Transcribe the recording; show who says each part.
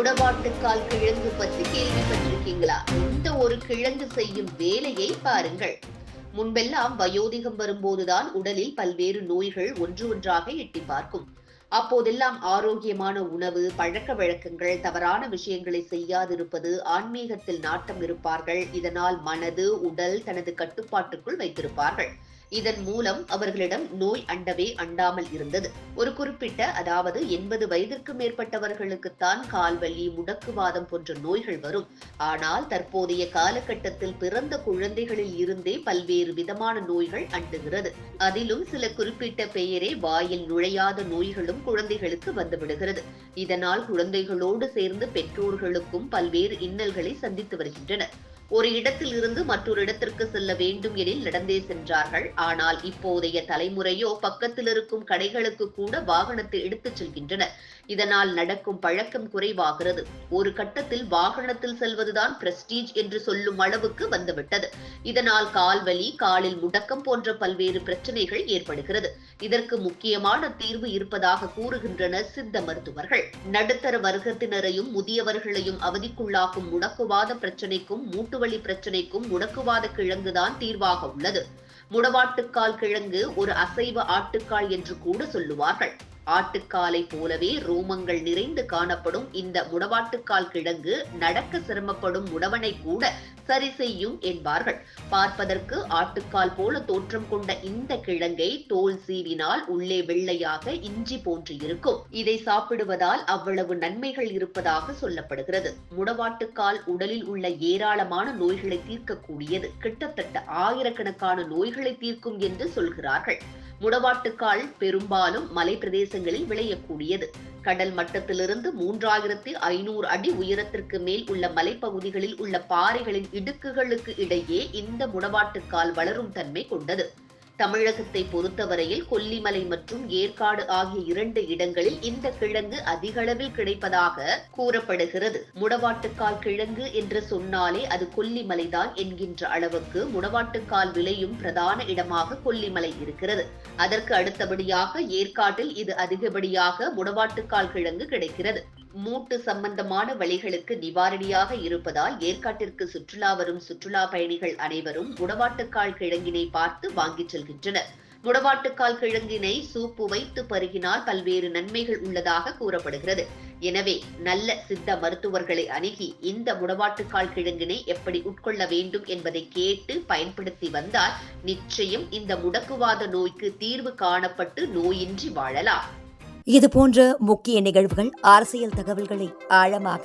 Speaker 1: முடவாட்டுக்கால் கிழங்கு பற்றி கேள்விப்பட்டிருக்கீங்களா? இந்த ஒரு கிழங்கு செய்யும் வேலையை பாருங்கள். முன்பெல்லாம் வயோதிகம் வரும்போதுதான் உடலில் பல்வேறு நோய்கள் ஒன்று ஒன்றாக எட்டி பார்க்கும். அப்போதெல்லாம் ஆரோக்கியமான உணவு பழக்க வழக்கங்கள் தவறான விஷயங்களை செய்யாதிருப்பது ஆன்மீகத்தில் நாட்டம் இருப்பார்கள். இதனால் மனது உடல் தனது கட்டுப்பாட்டுக்குள் வைத்திருப்பார்கள். இதன் மூலம் அவர்களிடம் நோய் அண்டவே அண்டாமல் இருந்தது. ஒரு குறிப்பிட்ட அதாவது எண்பது வயதிற்கு மேற்பட்டவர்களுக்குத்தான் கால்வலி முடக்குவாதம் போன்ற நோய்கள் வரும். ஆனால் தற்போதைய காலகட்டத்தில் பிறந்த குழந்தைகளில் இருந்தே பல்வேறு விதமான நோய்கள் அண்டுகிறது. அதிலும் சில குறிப்பிட்ட பெயரே வாயில் நுழையாத நோய்களும் குழந்தைகளுக்கு வந்துவிடுகிறது. இதனால் குழந்தைகளோடு சேர்ந்து பெற்றோர்களுக்கும் பல்வேறு இன்னல்களை சந்தித்து வருகின்றனர். ஒரு இடத்தில் இருந்து மற்றொரு இடத்திற்கு செல்ல வேண்டும் எனில் நடந்தே சென்றார்கள். ஆனால் இப்போதைய தலைமுறையோ பக்கத்தில் இருக்கும் கடைகளுக்கு கூட வாகனத்தை எடுத்துச் செல்கின்றனர் இதனால் நடக்கும் பழக்கம் குறைவாகிறது. ஒரு கட்டத்தில் வாகனத்தில் செல்வதுதான் பிரஸ்டீஜ் என்று சொல்லும் அளவுக்கு வந்துவிட்டது. இதனால் கால்வலி காலில் முடக்கம் போன்ற பல்வேறு பிரச்சனைகள் ஏற்படுகிறது. இதற்கு முக்கியமான தீர்வு இருப்பதாக கூறுகின்றனர் சித்த மருத்துவர்கள். நடுத்தர வர்க்கத்தினரையும் முதியவர்களையும் அவதிக்குள்ளாக்கும் முடக்குவாத பிரச்சனைக்கும் மூட்டுவலி பிரச்சனைக்கும் முடக்குவாத கிழங்குதான் தீர்வாக உள்ளது. ஆட்டுக்கால் கிழங்கு ஒரு அசைவ ஆட்டுக்கால் என்று கூட சொல்லுவார்கள். ஆட்டுக்காலை போலவே ரோமங்கள் நிறைந்து காணப்படும் இந்த முடவாட்டுக்கால் கிழங்கு நடக்க சிரமப்படும் முடவனை கூட சரி செய்யும் என்பார்கள். பார்ப்பதற்கு ஆட்டுக்கால் போல தோற்றம் கொண்ட இந்த கிழங்கை தோல் சீவினால் உள்ளே வெள்ளையாக இஞ்சி போன்று இருக்கும். இதை சாப்பிடுவதால் அவ்வளவு நன்மைகள் இருப்பதாக சொல்லப்படுகிறது. முடவாட்டுக்கால் உடலில் உள்ள ஏராளமான நோய்களை தீர்க்கக்கூடியது கிட்டத்தட்ட ஆயிரக்கணக்கான நோய்களை தீர்க்கும் என்று சொல்கிறார்கள். முடவாட்டுக்கால் பெரும்பாலும் மலை பிரதேசங்களில் விளையக்கூடியது. கடல் மட்டத்திலிருந்து மூன்றாயிரத்தி ஐநூறு அடி உயரத்திற்கு மேல் உள்ள மலைப்பகுதிகளில் உள்ள பாறைகளின் இடுக்குகளுக்கு இடையே இந்த முடவாட்டுக்கால் வளரும் தன்மை கொண்டது. தமிழகத்தை பொறுத்தவரையில் கொல்லிமலை மற்றும் ஏற்காடு ஆகிய இரண்டு இடங்களில் இந்த கிழங்கு அதிகளவில் கிடைப்பதாக கூறப்படுகிறது. முடவாட்டுக்கால் கிழங்கு என்று சொன்னாலே அது கொல்லிமலைதான் என்கின்ற அளவுக்கு முடவாட்டுக்கால் விளையும் பிரதான இடமாக கொல்லிமலை இருக்கிறது. அதற்கு அடுத்தபடியாக ஏற்காட்டில் இது அதிகப்படியாக முடவாட்டுக்கால் கிழங்கு கிடைக்கிறது. மூட்டு சம்பந்தமான வழிகளுக்கு நிவாரணியாக இருப்பதால் ஏற்காட்டிற்கு சுற்றுலா வரும் சுற்றுலா பயணிகள் அனைவரும் முடவாட்டுக்கால் கிழங்கினை பார்த்து வாங்கிச் வருகின்றனர். முடவாட்டுக்கால் கிழங்கினை சூப்பு வைத்து பருகினால் பல்வேறு நன்மைகள் உள்ளதாக கூறப்படுகிறது. எனவே நல்ல சித்த மருத்துவர்களை அணுகி இந்த முடவாட்டுக்கால் கிழங்கினை எப்படி உட்கொள்ள வேண்டும் என்பதை கேட்டு பயன்படுத்தி வந்தால் நிச்சயம் இந்த முடக்குவாத நோய்க்கு தீர்வு காணப்பட்டு நோயின்றி வாழலாம்.
Speaker 2: இது போன்ற முக்கிய நிகழ்வுகள் அரசியல் தகவல்களை ஆழமாக